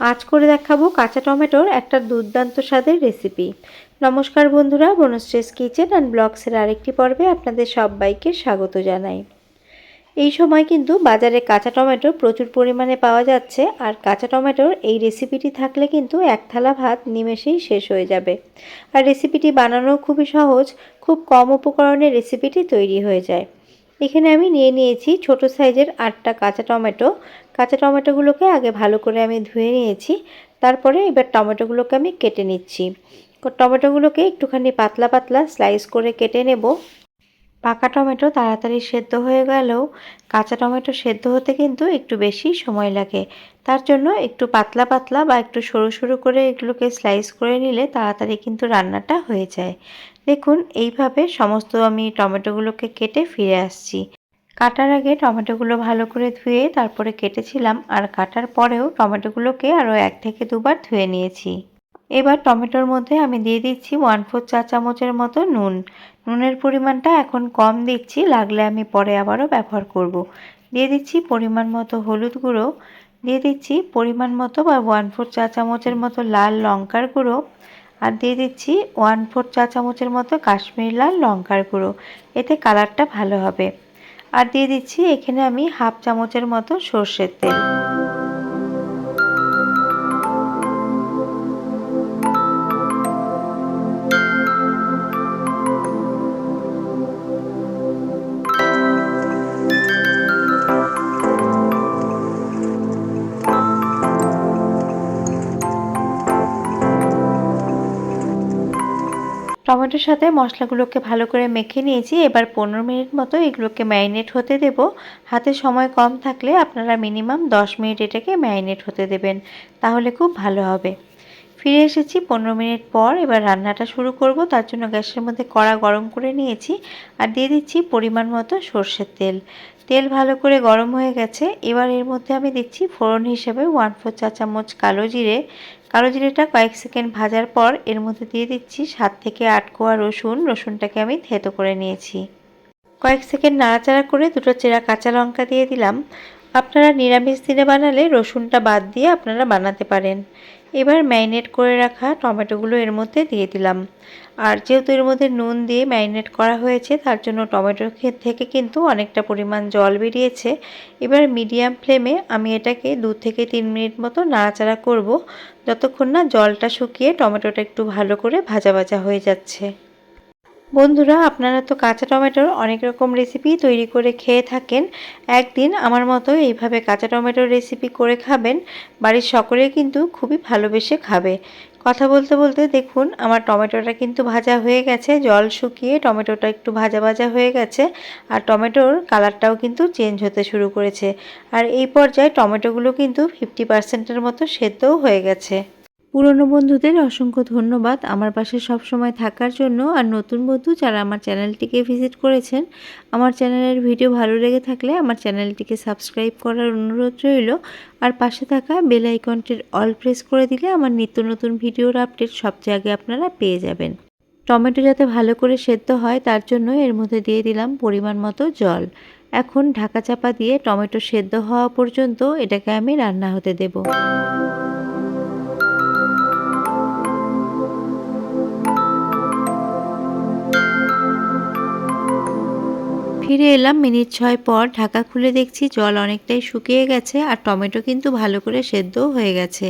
আজ করে দেখাবো কাঁচা টমেটোর একটা দুর্দান্ত স্বাদের রেসিপি নমস্কার বন্ধুরা বনশ্রেস কিচেন অ্যান্ড ব্লগসের আরেকটি পর্বে আপনাদের সবাইকে স্বাগত জানাই। এই সময় কিন্তু বাজারে কাঁচা টমেটো প্রচুর পরিমাণে পাওয়া যাচ্ছে আর কাঁচা টমেটোর এই রেসিপিটি থাকলে কিন্তু এক থালা ভাত নিমেষেই শেষ হয়ে যাবে। আর রেসিপিটি বানানো খুবই সহজ, খুব কম উপকরণে রেসিপিটি তৈরি হয়ে যায়। এখানে আমি নিয়ে নিয়েছি ছোট সাইজের আটটা কাঁচা টমেটো। কাঁচা টমেটোগুলোকে আগে ভালো করে আমি ধুয়ে নিয়েছি। তারপরে এবার টমেটোগুলোকে আমি কেটে নিচ্ছি। টমেটোগুলোকে একটুখানি পাতলা পাতলা স্লাইস করে কেটে নেব। পাকা টমেটো তাড়াতাড়ি সেদ্ধ হয়ে গেলেও কাঁচা টমেটো সেদ্ধ হতে কিন্তু একটু বেশি সময় লাগে। তার জন্য একটু পাতলা পাতলা বা একটু সরু সরু করে এগুলোকে স্লাইস করে নিলে তাড়াতাড়ি কিন্তু রান্নাটা হয়ে যায়। দেখুন, এইভাবে সমস্ত আমি টমেটোগুলোকে কেটে ফিরে আসছি। কাটার আগে টমেটোগুলো ভালো করে ধুয়ে তারপরে কেটেছিলাম আর কাটার পরেও টমেটোগুলোকে আরও এক থেকে দুবার ধুয়ে নিয়েছি। এবার টমেটোর মধ্যে আমি দিয়ে দিচ্ছি ওয়ান ফোর চা চামচের মতো নুন। নুনের পরিমাণটা এখন কম দিচ্ছি, লাগলে আমি পরে আবারও ব্যবহার করব। দিয়ে দিচ্ছি পরিমাণ মতো হলুদ গুঁড়ো। দিয়ে দিচ্ছি পরিমাণ মতো বা ওয়ান ফোর চা চামচের মতো লাল লঙ্কার গুঁড়ো। আর দিয়ে দিচ্ছি ওয়ান ফোর চা চামচের মতো কাশ্মীর লাল লঙ্কার গুঁড়ো। এতে কালারটা ভালো হবে। আর দিয়ে দিচ্ছি এখানে আমি হাফ চামচের মতো সর্ষের তেল। টমেটোর সাথে মশলাগুলোকে ভালো করে মেখে নিয়েছি। এবার পনেরো মিনিট মতো এগুলোকে ম্যারিনেট হতে দেব। হাতে সময় কম থাকলে আপনারা মিনিমাম দশ মিনিট এটাকে ম্যারিনেট হতে দেবেন। তাহলে খুব ভালো হবে। ফিরে এসেছি পনেরো মিনিট পর। এবার রান্নাটা শুরু করব। তার জন্য গ্যাসের মধ্যে কড়া গরম করে নিয়েছি। আর দিয়ে দিচ্ছি পরিমাণ মতো সর্ষের তেল। তেল ভালো করে গরম হয়ে গেছে। এবার এর মধ্যে আমি দিচ্ছি ফোড়ন হিসেবে ওয়ান ফোর চা চামচ কালো জিরে। কালো জিরেটা কয়েক সেকেন্ড ভাজার পর এর মধ্যে দিয়ে দিচ্ছি সাত থেকে আট কোয়া রসুন। রসুনটাকে আমি থেতো করে নিয়েছি। কয়েক সেকেন্ড নাড়াচাড়া করে দুটো চেরা কাঁচা লঙ্কা দিয়ে দিলাম। আপনারা নিরামিষ দিনে বানালে রসুনটা বাদ দিয়ে আপনারা বানাতে পারেন। এবার ম্যারিনেট করে রাখা টমেটোগুলো এর মধ্যে দিয়ে দিলাম। আর যেহেতু এর মধ্যে নুন দিয়ে ম্যারিনেট করা হয়েছে, তার জন্য টমেটোর থেকে কিন্তু অনেকটা পরিমাণ জল বেরিয়েছে। এবার মিডিয়াম ফ্লেমে আমি এটাকে দু থেকে তিন মিনিট মতো নাড়াচাড়া করব, যতক্ষণ না জলটা শুকিয়ে টমেটোটা একটু ভালো করে ভাজা ভাজা হয়ে যাচ্ছে। বন্ধুরা, আপনারা তো কাঁচা টমেটোর অনেক রকম রেসিপি তৈরি করে খেয়ে থাকেন। একদিন আমার মতো এইভাবে কাঁচা টমেটোর রেসিপি করে খাবেন, বাড়ির সকলে কিন্তু খুবই ভালোবেসে খাবে। কথা বলতে বলতে দেখুন, আমার টমেটোটা কিন্তু ভাজা হয়ে গেছে, জল শুকিয়ে টমেটোটা একটু ভাজা ভাজা হয়ে গেছে, আর টমেটোর কালারটাও কিন্তু চেঞ্জ হতে শুরু করেছে। আর এই পর্যায়ে টমেটোগুলো কিন্তু ফিফটি পার্সেন্টের মতো সেদ্ধও হয়ে গেছে। পুরনো বন্ধুদের অসংখ্য ধন্যবাদ আমার পাশে সব সময় থাকার জন্য। আর নতুন বন্ধু যারা আমার চ্যানেলটিকে ভিজিট করেছেন, আমার চ্যানেলের ভিডিও ভালো লেগে থাকলে আমার চ্যানেলটিকে সাবস্ক্রাইব করার অনুরোধ রইল। আর পাশে থাকা বেল আইকনটির অল প্রেস করে দিলে আমার নিত্য নতুন ভিডিওর আপডেট সবচেয়ে আগে আপনারা পেয়ে যাবেন। টমেটো যাতে ভালো করে সেদ্ধ হয়, তার জন্য এর মধ্যে দিয়ে দিলাম পরিমাণ মতো জল। এখন ঢাকা চাপা দিয়ে টমেটো সেদ্ধ হওয়া পর্যন্ত এটাকে আমি রান্না হতে দেবো। ফিরে এলাম, মিনিট ছয় পর ঢাকা খুলে দেখছি জল অনেকটাই শুকিয়ে গেছে আর টমেটো কিন্তু ভালো করে সেদ্ধও হয়ে গেছে।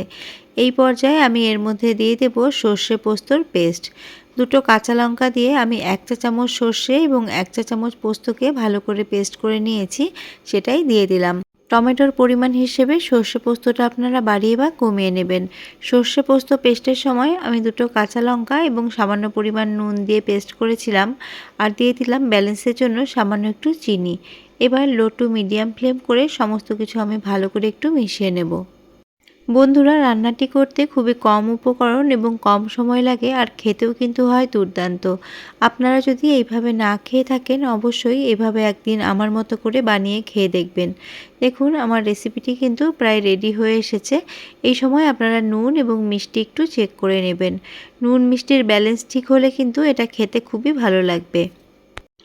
এই পর্যায়ে আমি এর মধ্যে দিয়ে দেব সর্ষে পোস্তর পেস্ট। দুটো কাঁচা লঙ্কা দিয়ে আমি এক চা চামচ সর্ষে এবং এক চা চামচ পোস্তকে ভালো করে পেস্ট করে নিয়েছি, সেটাই দিয়ে দিলাম। টমেটোর পরিমাণ হিসেবে সর্ষে পোস্তটা আপনারা বাড়িয়ে বা কমিয়ে নেবেন। সর্ষে পোস্ত পেস্টের সময় আমি দুটো কাঁচা লঙ্কা এবং সামান্য পরিমাণ নুন দিয়ে পেস্ট করেছিলাম আর দিয়ে দিলাম ব্যালেন্সের জন্য সামান্য একটু চিনি। এবার লো টু মিডিয়াম ফ্লেম করে সমস্ত কিছু আমি ভালো করে একটু মিশিয়ে নেব। বন্ধুরা, রান্নাটি করতে খুবই কম উপকরণ এবং কম সময় লাগে আর খেতেও কিন্তু হয় দুর্দান্ত। আপনারা যদি এইভাবে না খেয়ে থাকেন, অবশ্যই এভাবে একদিন আমার মতো করে বানিয়ে খেয়ে দেখবেন। দেখুন, আমার রেসিপিটি কিন্তু প্রায় রেডি হয়ে এসেছে। এই সময় আপনারা নুন এবং মিষ্টি একটু চেক করে নেবেন। নুন মিষ্টির ব্যালেন্স ঠিক হলে কিন্তু এটা খেতে খুবই ভালো লাগবে।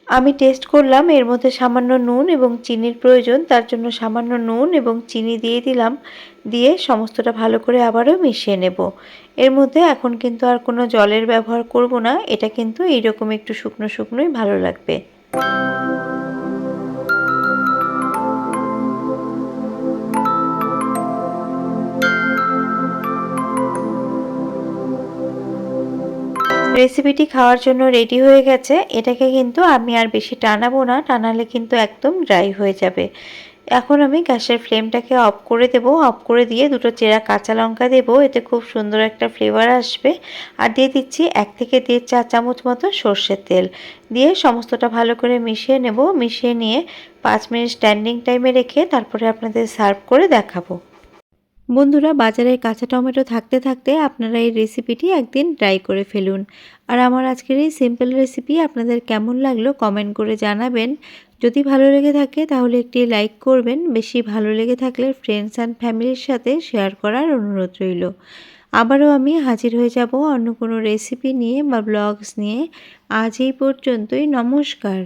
আমি টেস্ট করলাম, এর মধ্যে সামান্য নুন এবং চিনির প্রয়োজন, তার জন্য সামান্য নুন এবং চিনি দিয়ে দিলাম, দিয়ে সমস্তটা ভালো করে আবারও মিশিয়ে নেব। এর মধ্যে এখন কিন্তু আর কোনো জলের ব্যবহার করব না, এটা কিন্তু এইরকম একটু শুকনো শুকনোই ভালো লাগবে। রেসিপিটি খাওয়ার জন্য রেডি হয়ে গেছে। এটাকে কিন্তু আমি আর বেশি টানাবো না, টানালে কিন্তু একদম ড্রাই হয়ে যাবে। এখন আমি গ্যাসের ফ্লেমটাকে অফ করে দেব। অফ করে দিয়ে দুটো চেরা কাঁচা লঙ্কা দেবো। এতে খুব সুন্দর একটা ফ্লেভার আসবে। আর দিয়ে দিচ্ছি এক থেকে দেড় চা চামচ মতো সর্ষের তেল। দিয়ে সমস্তটা ভালো করে মিশিয়ে নেব। মিশিয়ে নিয়ে পাঁচ মিনিট স্ট্যান্ডিং টাইমে রেখে তারপরে আপনাদের সার্ভ করে দেখাবো। বন্ধুরা, বাজারে কাঁচা টমেটো থাকতে থাকতে আপনারা এই রেসিপিটি একদিন ট্রাই করে ফেলুন। আর আমার আজকের এই সিম্পল রেসিপি আপনাদের কেমন লাগল কমেন্ট করে জানাবেন। যদি ভালো লেগে থাকে তাহলে একটি লাইক করবেন, বেশি ভালো লেগে থাকলে ফ্রেন্ডস অ্যান্ড ফ্যামিলির সাথে শেয়ার করার অনুরোধ রইল। আবারও আমি হাজির হয়ে যাব অন্য কোনো রেসিপি নিয়ে বা ব্লগস নিয়ে। আজ এই পর্যন্তই, নমস্কার।